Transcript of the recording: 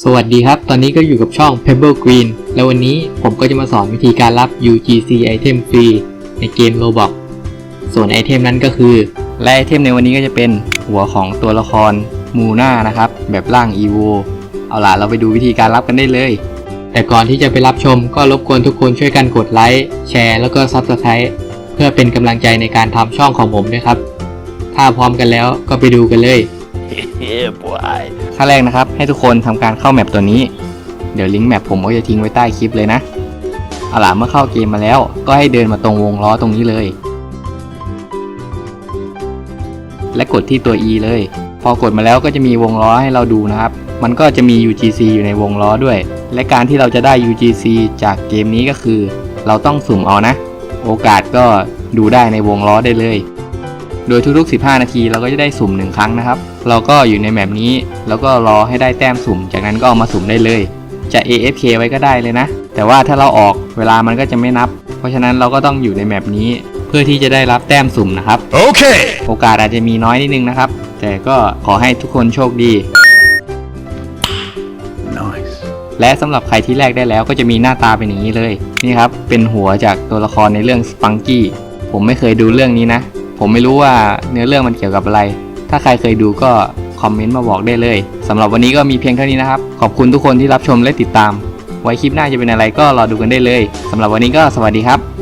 สวัสดีครับ ตอนนี้ก็อยู่กับช่อง Pebble Green แล้ววันนี้ผมก็จะมาสอนวิธีการรับ UGC ไอเทมฟรีในเกม Roblox ส่วนไอเทมนั้นก็คือ และไอเทมในวันนี้ก็จะเป็นหัวของตัวละครมูน่านะครับ แบบร่าง EVO เอาล่ะเราไปดูวิธีการรับกันได้เลย แต่ก่อนที่จะไปรับชมก็รบกวนทุกคนช่วยกันกดไลค์แชร์แล้วก็ Subscribe เพื่อเป็นกำลังใจในการทำช่องของผมด้วยครับ ถ้าพร้อมกันแล้วก็ไปดูกันเลย ขั้นแรกนะครับ ให้ทุกคนทำการเข้าแมปตัวนี้ เดี๋ยวลิงก์แมปผมก็จะทิ้งไว้ใต้คลิปเลยนะเอาล่ะเมื่อเข้าเกมมาแล้ว ก็ให้เดินมาตรงวงล้อตรงนี้เลย และกดที่ตัว E เลย พอกดมาแล้วก็จะมีวงล้อให้เราดูนะครับ มันก็จะมี UGC อยู่ในวงล้อด้วย และการที่เราจะได้ UGC จากเกมนี้ก็คือ เราต้องสุ่มเอานะ โอกาสก็ดูได้ในวงล้อได้เลย โดยทุกๆ 15 นาทีเราก็จะได้สุ่ม 1 ครั้งนะครับ เราก็อยู่ในแมปนี้ แล้วก็รอให้ได้แต้มสุ่ม จากนั้นก็เอามาสุ่มได้เลย จะ AFK ไว้ก็ได้เลยนะ แต่ว่าถ้าเราออกเวลามันก็จะไม่นับ เพราะฉะนั้นเราก็ต้องอยู่ในแมปนี้ เพื่อที่จะได้รับแต้มสุ่มนะครับ Okay. โอกาสอาจจะมีน้อยนิดนึงนะครับ แต่ก็ขอให้ทุกคนโชคดี Nice. และสำหรับใครที่แลกได้แล้วก็จะมีหน้าตาเป็นอย่างนี้เลย นี่ครับ เป็นหัวจากตัวละครในเรื่องสปังกี้ผมไม่เคยดูเรื่องนี้นะ ผมไม่รู้ว่าเนื้อเรื่องมันเกี่ยวกับอะไร ถ้าใครเคยดูก็คอมเมนต์มาบอกได้เลยสำหรับวันนี้ก็มีเพียงเท่านี้นะครับ ขอบคุณทุกคนที่รับชมและติดตาม ไว้คลิปหน้าจะเป็นอะไรก็รอดูกันได้เลยสำหรับวันนี้ก็สวัสดีครับ